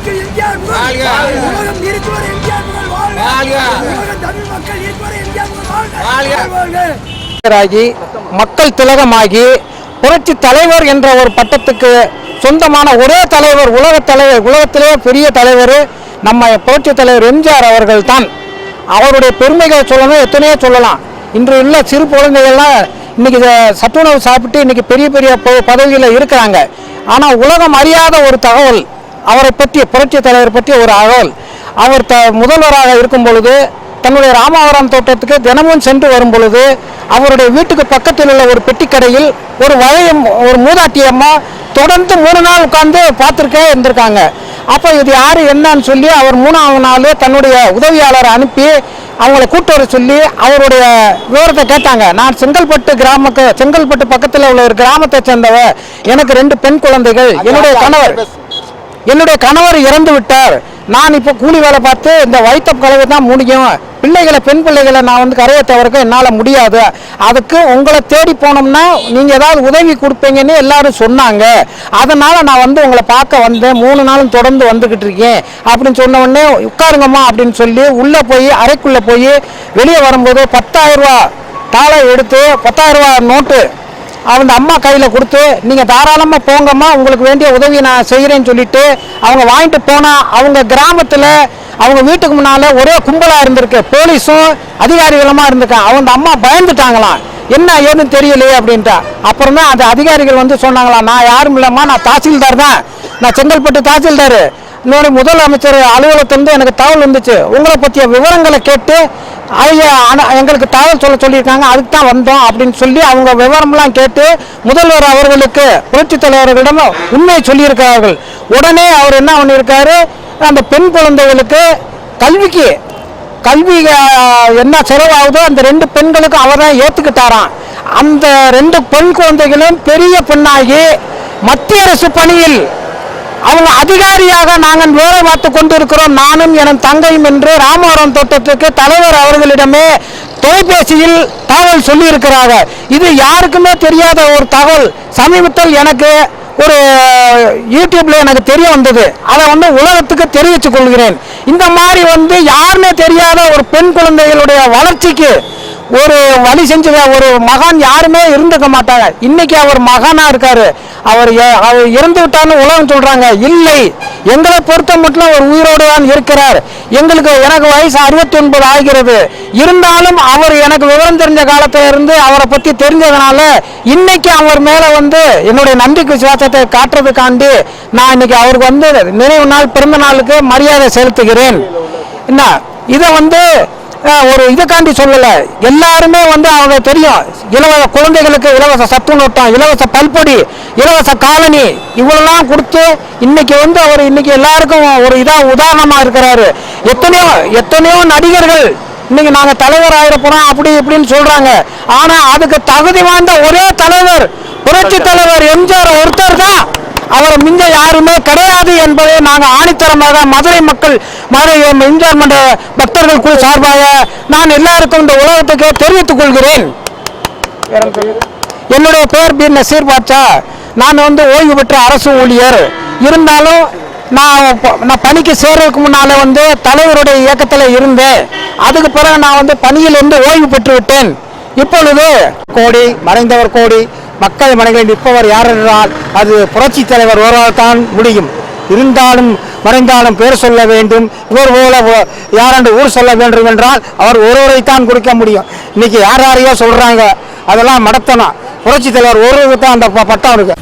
வாழ்க. உலகம் இருக்கிற எம்ஜிஆர் புகழ் வாழ்க. வாழ்க. உலகம் தமிழ் மக்கள் இருக்கிற எம்ஜிஆர் வாழ்க. வாழ்க. மக்கள் திலகமாகி புரட்சி தலைவர் என்ற ஒரு பட்டத்துக்கு சொந்தமான ஒரே தலைவர் உலக தலைவர் உலகத்திலே பெரிய தலைவர் நம்ம புரட்சி தலைவர் எம்ஜிஆர் அவர்கள் தான் அவருடைய பெருமைகளை சொல்லணும் எத்தனையோ சொல்லலாம். இன்று உள்ள சிறு குழந்தைகள்லாம் இன்னைக்கு இதை சத்துணவு சாப்பிட்டு இன்னைக்கு பெரிய பெரிய பொ- பதவியில் இருக்கிறாங்க. ஆனால் உலகம் அறியாத ஒரு தகவல் அவரை பற்றி புரட்சி தலைவர் பற்றிய ஒரு அகவல் அவர் த முதல்வராக இருக்கும் பொழுது தன்னுடைய ராமாவரம் தோட்டத்துக்கு தினமும் சென்று வரும் பொழுது அவருடைய வீட்டுக்கு பக்கத்தில் உள்ள ஒரு பெட்டிக்கடையில் ஒரு வளைய ஒரு மூதாட்டி அம்மா தொடர்ந்து மூணு நாள் உட்கார்ந்து பார்த்துருக்கே இருந்திருக்காங்க. அப்போ இது யார் என்னன்னு சொல்லி அவர் மூணாவது நாள் தன்னுடைய உதவியாளரை அனுப்பி அவங்கள கூட்டு வர சொல்லி அவருடைய விவரத்தை கேட்டாங்க. நான் செங்கல்பட்டு கிராமக்கு செங்கல்பட்டு பக்கத்தில் உள்ள ஒரு கிராமத்தை சேர்ந்தவ எனக்கு ரெண்டு பெண் குழந்தைகள் என்னுடைய கணவர். என்னுடைய கணவர் இறந்து விட்டார். நான் இப்போ கூலி வேலை பார்த்து இந்த வைத்த கலவை தான் முடியும் பிள்ளைகளை பெண் பிள்ளைகளை நான் வந்து கரையை தவிர்க்க என்னால் முடியாது. அதுக்கு உங்களை தேடி போனோம்னா நீங்கள் ஏதாவது உதவி கொடுப்பீங்கன்னு எல்லாரும் சொன்னாங்க. அதனால் நான் வந்து உங்களை பார்க்க வந்தேன். மூணு நாளும் தொடர்ந்து வந்துக்கிட்டு இருக்கேன். அப்படின்னு சொன்ன உடனே உட்காருங்கம்மா அப்படின்னு சொல்லி உள்ளே போய் அறைக்குள்ளே போய் வெளியே வரும்போது பத்தாயிரம் ரூபா தாளை எடுத்து பத்தாயிரம் ரூபா நோட்டு அவங்க அம்மா கையில் கொடுத்து நீங்கள் தாராளமாக போங்கம்மா உங்களுக்கு வேண்டிய உதவி நான் செய்கிறேன்னு சொல்லிட்டு அவங்க வாங்கிட்டு போனால் அவங்க கிராமத்தில் அவங்க வீட்டுக்கு முன்னால் ஒரே கும்பலாக இருந்திருக்கு. போலீஸும் அதிகாரிகளுமா இருந்திருக்காங்க அவங்க அம்மா பயந்துட்டாங்களாம் என்ன ஏதுன்னு தெரியலையே அப்படின்ட்டா. அப்புறம் தான் அந்த அதிகாரிகள் வந்து சொன்னாங்களாம் நான் யாரும் இல்லைம்மா நான் தாசில்தார் தான். நான் செங்கல்பட்டு தாசில்தார். இன்னொரு முதலமைச்சர் அலுவலகத்திலிருந்து எனக்கு தகவல் வந்துச்சு. உங்களை பற்றிய விவரங்களை கேட்டு அவங்க ஆனால் எங்களுக்கு தகவல் சொல்ல சொல்லியிருக்காங்க. அதுக்கு தான் வந்தோம் அப்படின்னு சொல்லி அவங்க விவரம்லாம் கேட்டு முதல்வர் அவர்களுக்கு புரட்சித் தலைவர்களிடம் உண்மையை சொல்லியிருக்கிறார்கள். உடனே அவர் என்ன பண்ணியிருக்காரு? அந்த பெண் குழந்தைகளுக்கு கல்விக்கு கல்வி என்ன செலவாகுதோ அந்த ரெண்டு பெண்களுக்கும் அவர் தான் ஏற்றுக்கிட்டாராம் அந்த ரெண்டு பெண் குழந்தைகளும் பெரிய பெண்ணாகி மத்திய அரசு பணியில் அவங்க அதிகாரியாக நாங்கள் வேலை பார்த்து கொண்டிருக்கிறோம். நானும் என் தங்கையும் என்று ராமவரம் தோட்டத்துக்கு தலைவர் அவர்களிடமே தொலைபேசியில் தகவல் சொல்லியிருக்கிறாங்க. இது யாருக்குமே தெரியாத ஒரு தகவல். சமீபத்தில் எனக்கு ஒரு யூடியூப்ல எனக்கு தெரிய வந்தது. அதை வந்து உலகத்துக்கு தெரிவித்துக் கொள்கிறேன். இந்த மாதிரி வந்து யாருமே தெரியாத ஒரு பெண் குழந்தைகளுடைய வளர்ச்சிக்கு ஒரு வழி செஞ்ச ஒரு மகான் யாருமே இருந்துக்க மாட்டாங்க. இன்னைக்கு அவர் மகானா இருக்காரு. அவர் அவர் இறந்து விட்டார்னு உலகம் சொல்றாங்க. இல்லை. எங்களை பொறுத்த மட்டும் அவர் உயிரோடு தான் இருக்கிறார். எங்களுக்கு எனக்கு வயசு அறுபத்தி ஒன்பது ஆகிறது. இருந்தாலும் அவர் எனக்கு விவரம் தெரிஞ்ச காலத்துல இருந்து அவரை பத்தி தெரிஞ்சதுனால இன்னைக்கு அவர் மேல வந்து என்னுடைய நம்பிக்கை விசுவாசத்தை காட்டுறதுக்காண்டி நான் இன்னைக்கு அவருக்கு வந்து நினைவு நாள் பிறந்த நாளுக்கு மரியாதை செலுத்துகிறேன். என்ன? இதை வந்து ஒரு இதுக்காண்டி சொல்லலை. எல்லாருமே வந்து அவங்க தெரியும். இலவச குழந்தைகளுக்கு இலவச சத்துணூட்டம் இலவச பல்பொடி இலவச காலனி இவ்வளோலாம் கொடுத்து இன்னைக்கு வந்து அவர் இன்னைக்கு எல்லாருக்கும் ஒரு இதாக உதாரணமாக இருக்கிறாரு. எத்தனையோ எத்தனையோ நடிகர்கள் இன்னைக்கு நாங்கள் தலைவர் ஆகிருப்போம் அப்படி இப்படின்னு சொல்கிறாங்க ஆனால் அதுக்கு தகுதி வாய்ந்த ஒரே தலைவர் புரட்சி தலைவர் எம்ஜிஆர் ஒருத்தர் தான். அவரை மிஞ்ச யாருமே கிடையாது என்பதை நாங்கள் ஆணித்தரமாக மதுரை மக்கள் மதுரை எம்ஜிஆர் மன்ற பக்தர்கள் குழு சார்பாக நான் எல்லாருக்கும் இந்த உலகத்துக்கு தெரிவித்துக் கொள்கிறேன். என்னுடைய பெயர் பி நசீர் பாட்சா. நான் வந்து ஓய்வு பெற்ற அரசு ஊழியர். இருந்தாலும் நான் நான் பணிக்கு சேர்றதுக்கு முன்னால் வந்து தலைவருடைய இயக்கத்தில் இருந்தேன். அதுக்கு பிறகு நான் வந்து பணியிலிருந்து ஓய்வு பெற்று விட்டேன். இப்பொழுது கோடி மறைந்தவர் கோடி மக்கள் மனங்களில் நிற்பவர் யார் என்றால் அது புரட்சி தலைவர் ஒருவரால் தான் முடியும். இருந்தாலும் மறைந்தாலும் பேர் சொல்ல வேண்டும். இவர் போல யாரென்று ஊர் சொல்ல வேண்டும் என்றால் அவர் ஒருவரைத்தான் கொடுக்க முடியும். இன்னைக்கு யார் யாரையோ சொல்றாங்க. அதெல்லாம் மடத்தனம். புரட்சி தலைவர் ஒருவருக்கு தான் அந்த ப- பட்டம் இருக்கு.